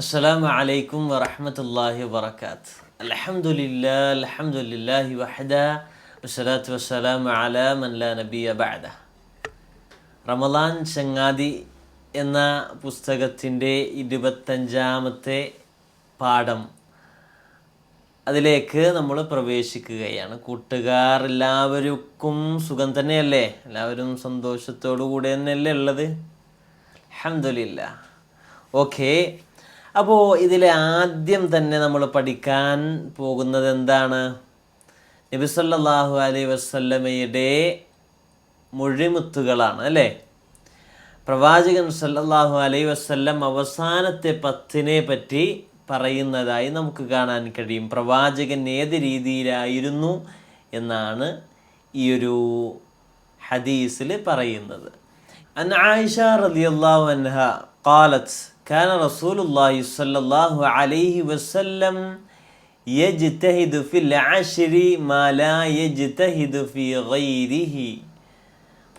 السلام عليكم ورحمة الله وبركاته الحمد لله الحمد لله وحده والصلاة والسلام على من لا نبي بعده റമദാൻ ചങ്ങാതി എന്ന പുസ്തകത്തിൻ്റെ ഇരുപത്തഞ്ചാമത്തെ പാഠം അതിലേക്ക് നമ്മൾ പ്രവേശിക്കുകയാണ് കൂട്ടുകാർ എല്ലാവർക്കും സുഖം തന്നെയല്ലേ എല്ലാവരും സന്തോഷത്തോടു കൂടെ തന്നെയല്ലേ ഉള്ളത് അഹമ്മദില്ല ഓക്കെ അപ്പോൾ ഇതിൽ ആദ്യം തന്നെ നമ്മൾ പഠിക്കാൻ പോകുന്നത് എന്താണ് നബിസല്ലാഹു അലൈ വസല്ലമയുടെ മൊഴിമുത്തുകളാണ് അല്ലേ പ്രവാചകൻ സല്ലല്ലാഹു അലൈ വസല്ലം അവസാനത്തെ പത്തിനെ പറ്റി പറയുന്നതായി നമുക്ക് കാണാൻ കഴിയും പ്രവാചകൻ ഏത് രീതിയിലായിരുന്നു എന്നാണ് ഈ ഒരു ഹദീസിൽ പറയുന്നത് അൻ ആയിഷ റളിയല്ലാഹു അൻഹ قالت كان رسول الله صلى الله عليه وسلم يجتهد في العشر ما لا يجتهد في غيره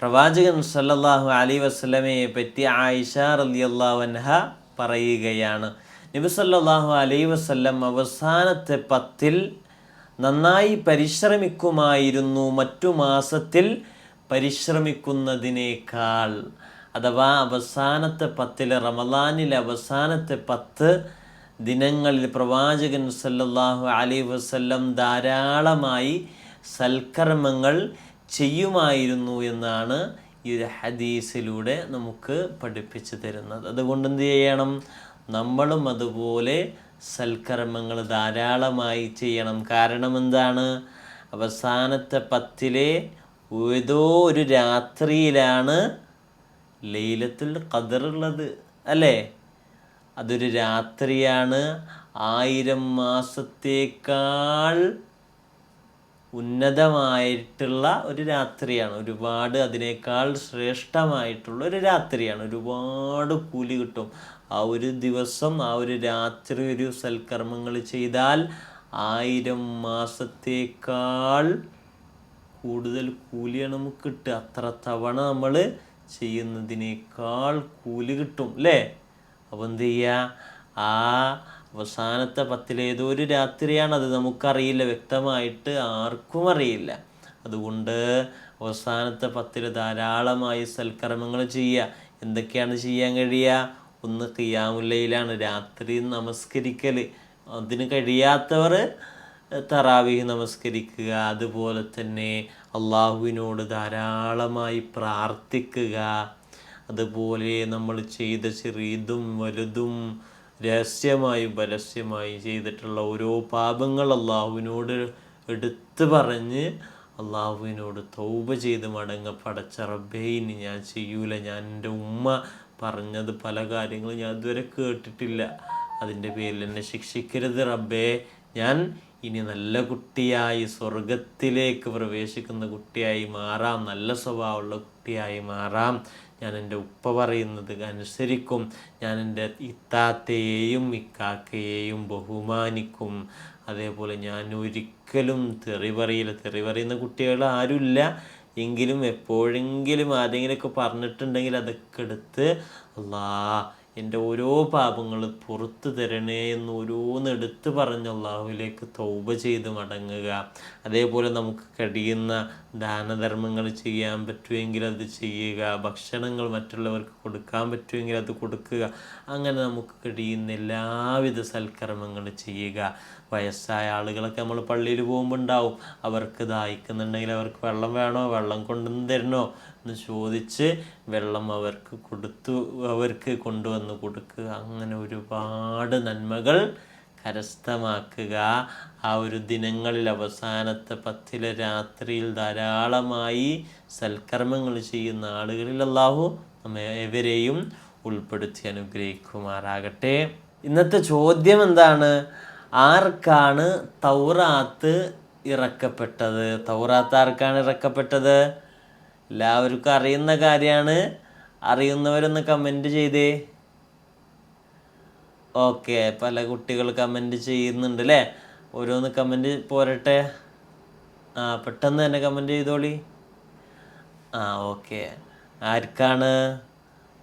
പ്രവാചകൻ സല്ലല്ലാഹു അലൈ വസ്ലമയെ പറ്റി ആയിഷ റളിയല്ലാഹു അൻഹ പറയുകയാണ് നബി സല്ലല്ലാഹു അലൈ വസല്ലം അവസാനത്തെ പത്തിൽ നന്നായി പരിശ്രമിക്കുമായിരുന്നു മറ്റു മാസത്തിൽ പരിശ്രമിക്കുന്നതിനേക്കാൾ അഥവാ അവസാനത്തെ പത്തിൽ റമദാനിലെ അവസാനത്തെ പത്ത് ദിനങ്ങളിൽ പ്രവാചകൻ സല്ലല്ലാഹു അലൈഹി വസല്ലം ധാരാളമായി സൽക്കർമ്മങ്ങൾ ചെയ്യുമായിരുന്നു എന്നാണ് ഈ ഒരു ഹദീസിലൂടെ നമുക്ക് പഠിപ്പിച്ചു തരുന്നത്. അതുകൊണ്ട് എന്ത് ചെയ്യണം? നമ്മളും അതുപോലെ സൽക്കർമ്മങ്ങൾ ധാരാളമായി ചെയ്യണം. കാരണം എന്താണ്? അവസാനത്തെ പത്തിലെ ഏതോ ഒരു രാത്രിയിലാണ് ലൈലത്തുൽ ഖദർ ഉള്ളത് അല്ലേ? അതൊരു രാത്രിയാണ്. ആയിരം മാസത്തേക്കാൾ ഉന്നതമായിട്ടുള്ള ഒരു രാത്രിയാണ്. ഒരുപാട് അതിനേക്കാൾ ശ്രേഷ്ഠമായിട്ടുള്ള ഒരു രാത്രിയാണ്. ഒരുപാട് കൂലി കിട്ടും. ആ ഒരു ദിവസം ആ ഒരു രാത്രി ഒരു സൽക്കർമ്മങ്ങൾ ചെയ്താൽ ആയിരം മാസത്തേക്കാൾ കൂടുതൽ കൂലിയാണ് നമുക്ക് കിട്ടുക. അത്ര തവണ നമ്മൾ ചെയ്യുന്നതിനേക്കാൾ കൂലി കിട്ടും അല്ലേ? അപ്പോൾ എന്ത് ചെയ്യുക ആ അവസാനത്തെ പത്തിലേതോ ഒരു രാത്രിയാണ് അത് നമുക്കറിയില്ല. വ്യക്തമായിട്ട് ആർക്കും അറിയില്ല. അതുകൊണ്ട് അവസാനത്തെ പത്തിൽ ധാരാളമായി സൽക്കർമ്മങ്ങൾ ചെയ്യുക. എന്തൊക്കെയാണ് ചെയ്യാൻ കഴിയുക? ഒന്ന് കിയാമുല്ലയിലാണ് രാത്രി നമസ്കരിക്കൽ അതിന് കഴിയാത്തവർ തറാവീഹ് നമസ്കരിക്കുക അതുപോലെ തന്നെ അള്ളാഹുവിനോട് ധാരാളമായി പ്രാർത്ഥിക്കുക. അതുപോലെ നമ്മൾ ചെയ്ത ചെറിയതും വലുതും രഹസ്യമായും പരസ്യമായും ചെയ്തിട്ടുള്ള ഓരോ പാപങ്ങൾ അള്ളാഹുവിനോട് എടുത്തു പറഞ്ഞ് അള്ളാഹുവിനോട് തൗബ ചെയ്ത് മടങ്ങ പടച്ച റബ്ബേ ഇനി ഞാൻ ചെയ്യൂല. ഞാൻ എന്റെ ഉമ്മ പറഞ്ഞത് പല കാര്യങ്ങളും ഞാൻ ഇതുവരെ കേട്ടിട്ടില്ല. അതിന്റെ പേരിൽ എന്നെ ശിക്ഷിക്കരുത് റബ്ബേ. ഞാൻ ഇനി നല്ല കുട്ടിയായി സ്വർഗത്തിലേക്ക് പ്രവേശിക്കുന്ന കുട്ടിയായി മാറാം നല്ല സ്വഭാവമുള്ള കുട്ടിയായി മാറാം. ഞാൻ എന്റെ ഉപ്പ പറയുന്നത് അനുസരിക്കും. ഞാൻ എന്റെ ഇത്താത്തയെയും ഇക്കാക്കയെയും ബഹുമാനിക്കും. അതേപോലെ ഞാൻ ഒരിക്കലും തെറി പറയില്ല. തെറി പറയുന്ന കുട്ടികൾ ആരുമില്ല. എങ്കിലും എപ്പോഴെങ്കിലും ആരെങ്കിലുമൊക്കെ പറഞ്ഞിട്ടുണ്ടെങ്കിൽ അതൊക്കെ എടുത്ത് അല്ലാ എന്റെ ഓരോ പാപങ്ങൾ പുറത്തു തരണേ എന്ന് ഓരോന്നെടുത്ത് പറഞ്ഞ് അള്ളാഹുവിലേക്ക് തൗബ ചെയ്ത് മടങ്ങുക. അതേപോലെ നമുക്ക് കഴിയുന്ന ദാനധർമ്മങ്ങൾ ചെയ്യാൻ പറ്റുമെങ്കിൽ അത് ചെയ്യുക ഭക്ഷണങ്ങൾ മറ്റുള്ളവർക്ക് കൊടുക്കാൻ പറ്റുമെങ്കിൽ അത് കൊടുക്കുക. അങ്ങനെ നമുക്ക് കഴിയുന്ന എല്ലാവിധ സൽക്കർമ്മങ്ങൾ ചെയ്യുക. വയസ്സായ ആളുകളൊക്കെ നമ്മൾ പള്ളിയിൽ പോകുമ്പോൾ ഉണ്ടാവും. അവർക്ക് ദാഹിക്കുന്നുണ്ടെങ്കിൽ അവർക്ക് വെള്ളം വേണോ? വെള്ളം കൊണ്ടുവന്ന് തരണോ? എന്ന് ചോദിച്ച് വെള്ളം അവർക്ക് കൊടുത്തു അവർക്ക് കൊണ്ടുവന്ന് കൊടുക്കുക. അങ്ങനെ ഒരുപാട് നന്മകൾ കരസ്ഥമാക്കുക. ആ ഒരു ദിനങ്ങളിൽ അവസാനത്തെ പത്തിലെ രാത്രിയിൽ ധാരാളമായി സൽക്കർമ്മങ്ങൾ ചെയ്യുന്ന ആളുകളിൽ അല്ലാഹു നമ്മെ എവരെയും ഉൾപ്പെടുത്തി അനുഗ്രഹിക്കുമാറാകട്ടെ. ഇന്നത്തെ ചോദ്യം എന്താണ്? ആർക്കാണ് തൗറാത്ത് ഇറക്കപ്പെട്ടത്? തൗറാത്ത് ആർക്കാണ് ഇറക്കപ്പെട്ടത്? എല്ലാവർക്കും അറിയുന്ന കാര്യമാണ്. അറിയുന്നവരൊന്ന് കമന്റ് ചെയ്തേ. ഓക്കെ പല കുട്ടികൾ കമന്റ് ചെയ്യുന്നുണ്ട് അല്ലേ ഓരോന്ന് കമന്റ് പോരട്ടെ? ആ പെട്ടെന്ന് തന്നെ കമന്റ് ചെയ്തോളി. ആ ഓക്കെ. ആർക്കാണ്?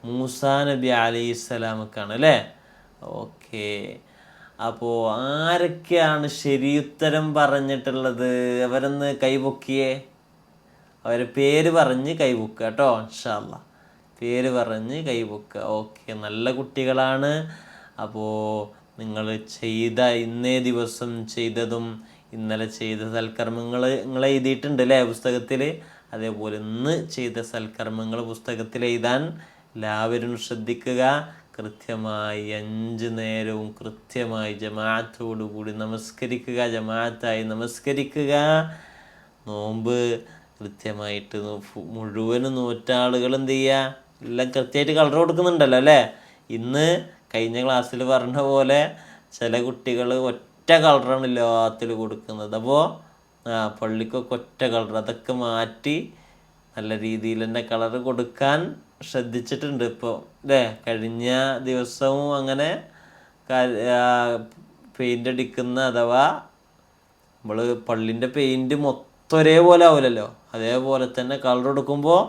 മൂസാ നബി അലി ഇസ്ലാമക്കാണ് അല്ലേ? ഓക്കെ. അപ്പോൾ ആരൊക്കെയാണ് ശരിയുത്തരം പറഞ്ഞിട്ടുള്ളത്? അവരൊന്ന് കൈപൊക്കിയേ അവരെ പേര് പറഞ്ഞ് കൈപൊക്കുക കേട്ടോ ഇൻഷാല്ല പേര് പറഞ്ഞ് കൈപൊക്കുക ഓക്കെ നല്ല കുട്ടികളാണ്. അപ്പോൾ നിങ്ങൾ ചെയ്ത ഇന്നേ ദിവസം ചെയ്തതും ഇന്നലെ ചെയ്ത സൽക്കർമ്മങ്ങൾ നിങ്ങൾ എഴുതിയിട്ടുണ്ട് അല്ലേ പുസ്തകത്തിൽ? അതേപോലെ ഇന്ന് ചെയ്ത സൽക്കർമ്മങ്ങൾ പുസ്തകത്തിൽ എഴുതാൻ എല്ലാവരും ശ്രദ്ധിക്കുക. കൃത്യമായി അഞ്ച് നേരവും കൃത്യമായി ജമാഅത്തോടുകൂടി നമസ്കരിക്കുക. ജമാഅത്തായി നമസ്കരിക്കുക. നോമ്പ് കൃത്യമായിട്ട് മുഴുവനും നൂറ്റാളുകൾ എന്ത് ചെയ്യുക? എല്ലാം കൃത്യമായിട്ട് കളർ കൊടുക്കുന്നുണ്ടല്ലോ അല്ലേ? ഇന്ന് കഴിഞ്ഞ ക്ലാസ്സിൽ പറഞ്ഞ പോലെ ചില കുട്ടികൾ ഒറ്റ കളറാണ് എല്ലാത്തിൽ കൊടുക്കുന്നത്. അപ്പോൾ പള്ളിക്കൊക്കെ ഒറ്റ കളർ അതൊക്കെ മാറ്റി നല്ല രീതിയിൽ തന്നെ കളർ കൊടുക്കാൻ ശ്രദ്ധിച്ചിട്ടുണ്ട് ഇപ്പോൾ അല്ലേ കഴിഞ്ഞ ദിവസവും അങ്ങനെ പെയിന്റ് അടിക്കുന്ന അഥവാ നമ്മൾ പള്ളിന്റെ പെയിന്റ് മൊത്തം ഒരേപോലെ ആവില്ലല്ലോ അതേപോലെ തന്നെ കളർ കൊടുക്കുമ്പോൾ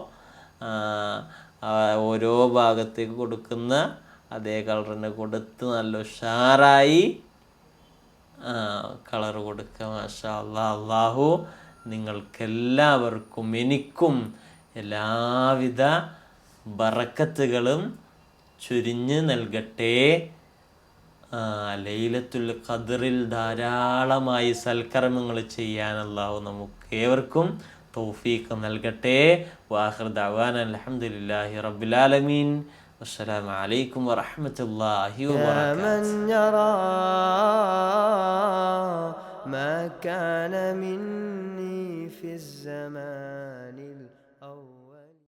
ഓരോ ഭാഗത്തേക്ക് കൊടുക്കുന്ന അതേ കളർ തന്നെ കൊടുത്ത് നല്ല ഉഷാറായി. കളർ കൊടുക്കുക മാഷാ അള്ളാ അള്ളാഹു നിങ്ങൾക്കെല്ലാവർക്കും എനിക്കും എല്ലാവിധ ബറക്കത്തുകളും ചുരിഞ്ഞ് നൽകട്ടെ. ലൈലത്തുൽ ഖദറിൽ ധാരാളമായി സൽക്കർമ്മങ്ങൾ ചെയ്യാൻ അള്ളാഹു നമുക്ക് ഏവർക്കും തൗഫീഖ് നൽകട്ടെ. വാഹിർ അലഹമുല്ലാഹി അൽഹംദുലില്ലാഹി والسلام عليكم ورحمة الله وبركاته. يا من يرى ما كان مني في الزمان.